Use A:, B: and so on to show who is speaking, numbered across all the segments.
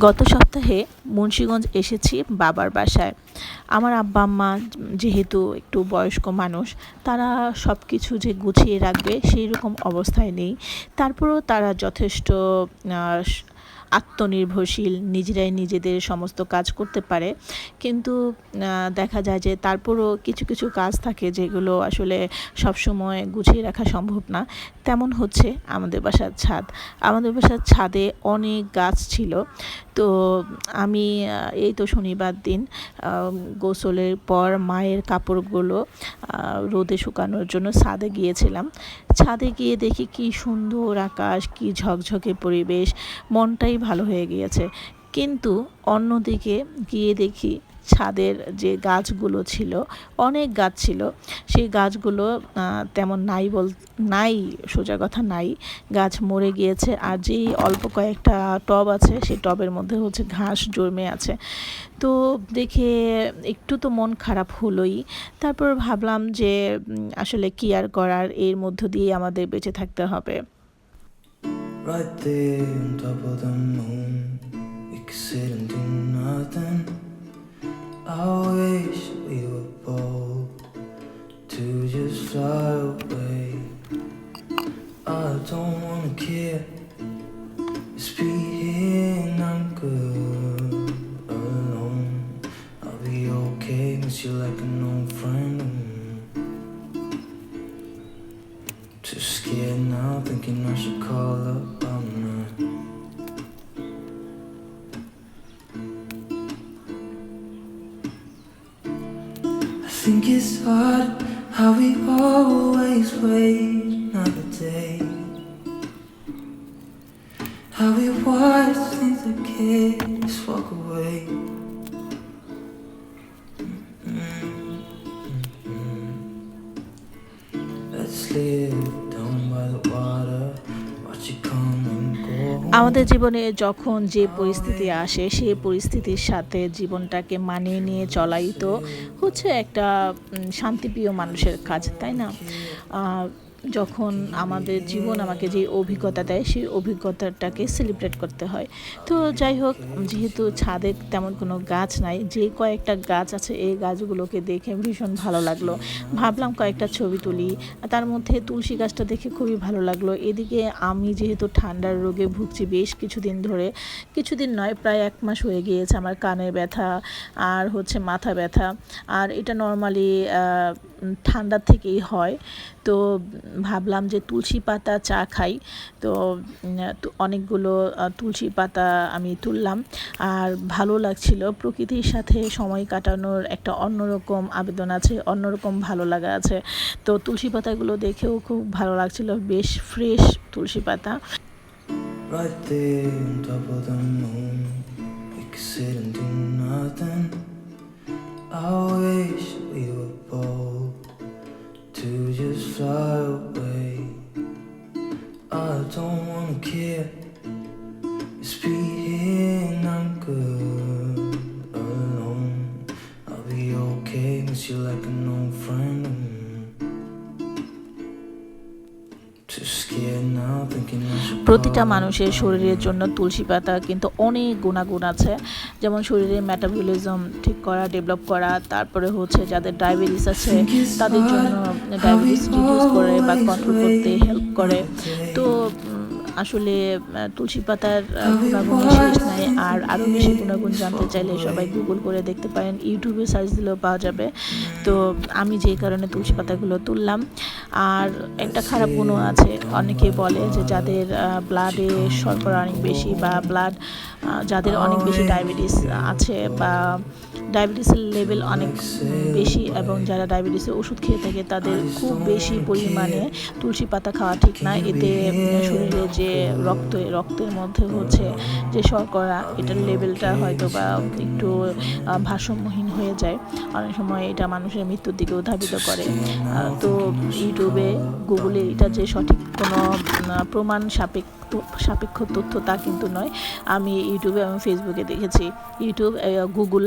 A: গত সপ্তাহে মুন্সীগঞ্জ এসেছি বাবার বাসায়। আমার আব্বা, আম্মা যেহেতু একটু বয়স্ক মানুষ, তারা সব কিছু যে গুছিয়ে রাখবে সেই রকম অবস্থায় নেই। তারপরেও তারা যথেষ্ট আত্মনির্ভরশীল, নিজেরাই নিজেদের সমস্ত কাজ করতে পারে। কিন্তু দেখা যায় যে তারপরও কিছু কিছু কাজ থাকে যেগুলো আসলে সবসময় গুছিয়ে রাখা সম্ভব না। তেমন হচ্ছে আমাদের বাসার ছাদ। আমাদের বাসার ছাদে অনেক গাছ ছিল। তো আমি এই তো শনিবার দিন গোসলের পর মায়ের কাপড়গুলো রোদে শুকানোর জন্য ছাদে গিয়েছিলাম। ছাদে গিয়ে দেখি কি সুন্দর আকাশ, কি ঝকঝকে পরিবেশ মনটাই ভালো হয়ে গিয়েছে। কিন্তু অন্যদিকে গিয়ে দেখি ছাদের যে গাছগুলো ছিল, অনেক গাছ ছিল। সেই গাছগুলো তেমন নাই বল, নাই, সোজা কথা নাই। গাছ মরে গিয়েছে আর যেই অল্প কয়েকটা টব আছে, সেই টবের মধ্যে হচ্ছে ঘাস জমে আছে। তো দেখে একটু তো মন খারাপ হলোই। তারপর ভাবলাম যে আসলে কি আর করার? এর মধ্য দিয়ে আমাদের বেঁচে থাকতে হবে।
B: Right there on top of the moon, we could sit and do nothing. I wish we were bold to just fly away. I don't wanna care, just and I'm good alone. I'll be okay, miss you like an old friend. Scared now, thinking I should call up. I'm not. I think it's hard how we always wait another day. How we watch things that kids walk away. Mm-hmm. Mm-hmm. Let's live
A: আমাদের জীবনে যখন যে পরিস্থিতি আসে সেই পরিস্থিতির সাথে জীবনটাকে মানিয়ে নিয়ে চলাই তো হচ্ছে একটা শান্তিপ্রিয় মানুষের কাজ, তাই না? যখন আমাদের জীবন আমাকে যে অভিজ্ঞতা দেয়, সেই অভিজ্ঞতাটাকে সেলিব্রেট করতে হয়। তো যাই হোক, যেহেতু ছাদে তেমন কোনো গাছ নাই, যে কয়েকটা গাছ আছে, এই গাছগুলোকে দেখে ভীষণ ভালো লাগল। ভাবলাম কয়েকটা ছবি তুলি, তার মধ্যে তুলসী গাছটা দেখে খুবই ভালো লাগল। এদিকে আমি যেহেতু ঠান্ডার রোগে ভুগছি বেশ কিছুদিন ধরে, কিছুদিন নয়, প্রায় এক মাস হয়ে গিয়েছে আমার কানের ব্যথা আর হচ্ছে মাথা ব্যথা। আর এটা নর্মালি ঠান্ডার থেকেই হয়। তো ভাবলাম যে তুলসী পাতা চা খাই। তো অনেকগুলো তুলসী পাতা আমি তুললাম। আর ভালো লাগছিল। প্রকৃতির সাথে সময় কাটানোর একটা অন্যরকম আবেদন আছে অন্যরকম ভালো লাগা আছে। তো তুলসী পাতাগুলো দেখেও খুব ভালো লাগছিল। বেশ ফ্রেশ তুলসী পাতা।
B: Right there on top of the moon, we could sit and do nothing. I wish we were bold to just fly away. I don't wanna care,
A: প্রতিটা মানুষের শরীরের জন্য তুলসী পাতা কিন্তু অনেক গুণাগুণ আছে। যেমন শরীরের মেটাবলিজম ঠিক করা ডেভেলপ করা, তারপরে হচ্ছে যাদের ডায়াবেটিস আছে, তাদের জন্য ডায়াবেটিস রিডিউস করে বা কন্ট্রোল করতে হেল্প করে। তো আসলে তুলসী পাতার গুণাগুণ শেষ নাই। আর আরও বেশি গুণাগুণ জানতে চাইলে সবাই গুগল করে দেখতে পারেন। ইউটিউবে সার্চ দিলেও পাওয়া যাবে। তো আমি যেই কারণে তুলসী পাতাগুলো তুললাম। আর একটা খারাপ গুণও আছে। অনেকে বলে যে যাদের ব্লাডে শর্করা অনেক বেশি বা ব্লাড যাদের অনেক বেশি ডায়াবেটিস আছে বা ডায়াবেটিসের লেভেল অনেক বেশি এবং যারা ডায়াবেটিসের ওষুধ খেয়ে থাকে তাদের খুব বেশি পরিমাণে তুলসী পাতা খাওয়া ঠিক না। এতে শরীরে যে রক্ত, রক্তের মধ্যে হচ্ছে যে শর্করা, এটার লেভেলটা হয়তো বা একটু ভারসাম্যহীন হয়ে যায়। অনেক সময় এটা মানুষের মৃত্যুর দিকে ধাবিত করে। তো ইউটিউবে গুগলে এটা যে সঠিক কোনো প্রমাণ সাপেক্ষ সাপেক্ষ তথ্য তা কিন্তু নয়। আমি ইউটিউবে এবং ফেসবুকে দেখেছি। ইউটিউব গুগল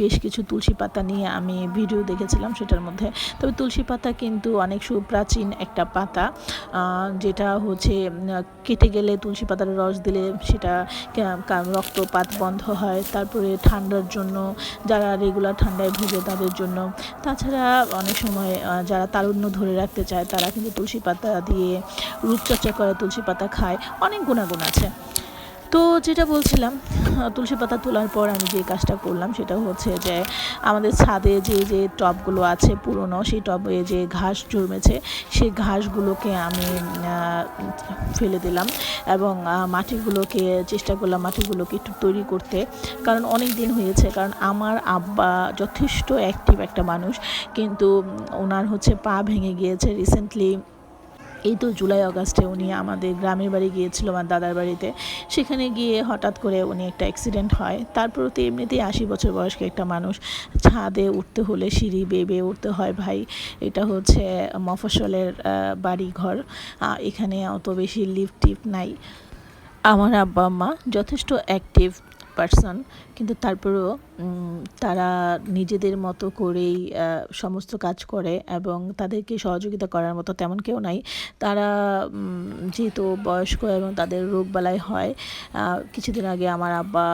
A: বেশ কিছু তুলসী পাতা নিয়ে আমি ভিডিও দেখেছিলাম সেটার মধ্যে। তবে তুলসী পাতা কিন্তু অনেক সুপ্রাচীন একটা পাতা যেটা হচ্ছে কেটে গেলে তুলসী পাতার রস দিলে সেটা রক্তপাত বন্ধ হয়। তারপরে ঠান্ডার জন্য, যারা রেগুলার ঠান্ডায় ভুগে তাদের জন্য। তাছাড়া অনেক সময় যারা তারুণ্য ধরে রাখতে চায়, তারা কিন্তু তুলসী পাতা দিয়ে রূপচর্চা করে তুলসী পাতা খায়। অনেক গুণাগুণ আছে। তো যেটা বলছিলাম তুলসী পাতা তোলার পর আমি যে কাজটা করলাম সেটা হচ্ছে যে, আমাদের ছাদে যে যে টবগুলো আছে পুরনো, সেই টবে যে ঘাস জন্মেছে, সেই ঘাসগুলোকে আমি ফেলে দিলাম এবং মাটিগুলোকে চেষ্টা করলাম মাটিগুলোকে একটু তৈরি করতে। কারণ অনেক দিন হয়েছে, কারণ আমার আব্বা যথেষ্ট অ্যাক্টিভ একটা মানুষ, কিন্তু ওনার হচ্ছে পা ভেঙে গিয়েছে রিসেন্টলি এই তো জুলাই অগাস্টে উনি আমাদের গ্রামের বাড়ি গিয়েছিল আমার দাদার বাড়িতে। সেখানে গিয়ে হঠাৎ করে উনি একটা অ্যাক্সিডেন্ট হয়। তারপর তো এমনিতেই আশি বছর বয়স্ক একটা মানুষ। ছাদে উঠতে হলে সিঁড়ি বেয়ে উঠতে হয় ভাই। এটা হচ্ছে মফস্বলের আহ, বাড়ি ঘর এখানে অত বেশি লিফট টিফট নাই। আমার আব্বা আম্মা যথেষ্ট অ্যাক্টিভ পার্সন কিন্তু তারপরেও তারা নিজেদের মতো করেই সমস্ত কাজ করে এবং তাদেরকে সহযোগিতা করার মতো তেমন কেউ নাই। তারা যেহেতু বয়স্ক এবং তাদের রোগ রোগবালাই হয় কিছুদিন আগে আমার আব্বা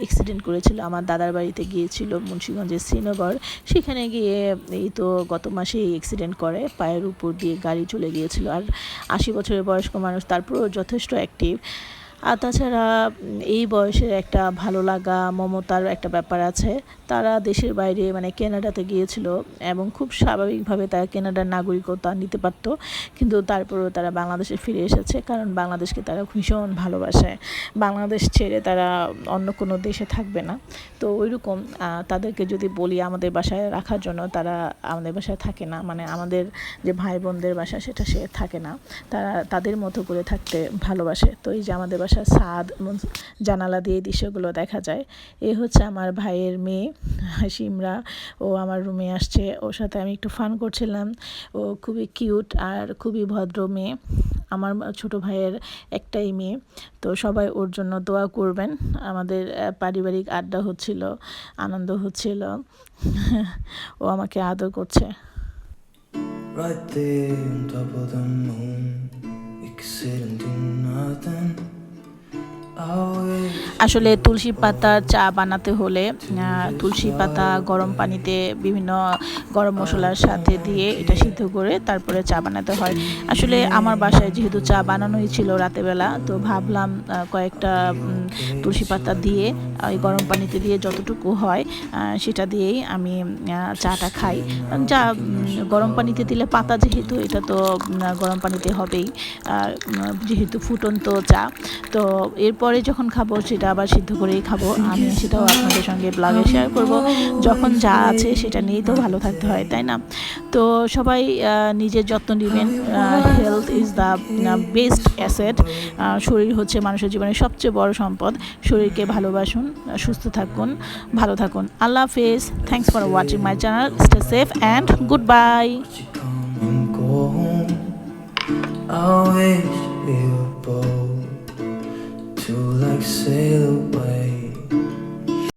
A: অ্যাক্সিডেন্ট করেছিল। আমার দাদার বাড়িতে গিয়েছিল মুন্সীগঞ্জের শ্রীনগর। সেখানে গিয়ে এই তো গত মাসেই অ্যাক্সিডেন্ট করে, পায়ের উপর দিয়ে গাড়ি চলে গিয়েছিল। আর আশি বছরের বয়স্ক মানুষ, তারপরেও যথেষ্ট অ্যাক্টিভ আর তাছাড়া এই বয়সের একটা ভালো লাগা মমতার একটা ব্যাপার আছে। তারা দেশের বাইরে মানে কেনাডাতে গিয়েছিল এবং খুব স্বাভাবিকভাবে তারা কেনাডার নাগরিকতা নিতে পারত। কিন্তু তারপরেও তারা বাংলাদেশে ফিরে এসেছে কারণ বাংলাদেশকে তারা ভীষণ ভালোবাসে। বাংলাদেশ ছেড়ে তারা অন্য কোনো দেশে থাকবে না। তো ওইরকম আহ, তাদেরকে যদি বলি আমাদের বাসায় রাখার জন্য তারা আমাদের বাসায় থাকে না। মানে আমাদের যে ভাই বোনদের বাসা সেটা সে থাকে না। তারা তাদের মতো করে থাকতে ভালোবাসে। তো এই যে আমাদের বাসার ছাদ জানালা দিয়ে দৃশ্যগুলো দেখা যায়। এ হচ্ছে আমার ভাইয়ের মেয়ে সিমরা ও আমার রুমে আসছে। ওর সাথে আমি একটু ফান করছিলাম। ও খুবই কিউট আর খুবই ভদ্র মেয়ে। আমার ছোট ভাইয়ের একটাই মেয়ে। তো সবাই ওর জন্য দোয়া করবেন। আমাদের পারিবারিক আড্ডা হচ্ছিল আনন্দ হচ্ছিল। ও আমাকে আদর করছে।
B: Right there on top of the moon, nothing.
A: আসলে তুলসী পাতার চা বানাতে হলে তুলসী পাতা গরম পানিতে বিভিন্ন গরম মশলার সাথে দিয়ে এটা সিদ্ধ করে তারপরে চা বানাতে হয়। আসলে আমার বাসায় যেহেতু চা বানানোই ছিল রাতেবেলা তো ভাবলাম কয়েকটা তুলসী পাতা দিয়ে ওই গরম পানিতে দিয়ে যতটুকু হয় সেটা দিয়েই আমি চাটা খাই। উম, গরম পানিতে দিলে পাতা যেহেতু এটা তো গরম পানিতে হবেই। যেহেতু ফুটন্ত চা তো এরপরে যখন খাব সেটা আবার সিদ্ধ করেই খাব। আমি সেটাও আপনাদের সঙ্গে ব্লগে শেয়ার করব। যখন যা আছে সেটা নিয়েই তো ভালো থাকতে হয়, তাই না? তো সবাই নিজের যত্ন নেবেন। Health is the best asset শরীর হচ্ছে মানুষের জীবনের সবচেয়ে বড় সম্পদ। শরীরকে ভালোবাসুন, সুস্থ থাকুন, ভালো থাকুন। আল্লাহ হাফেজ। Thanks for watching my channel stay safe and good bye.
B: I wish we sail away.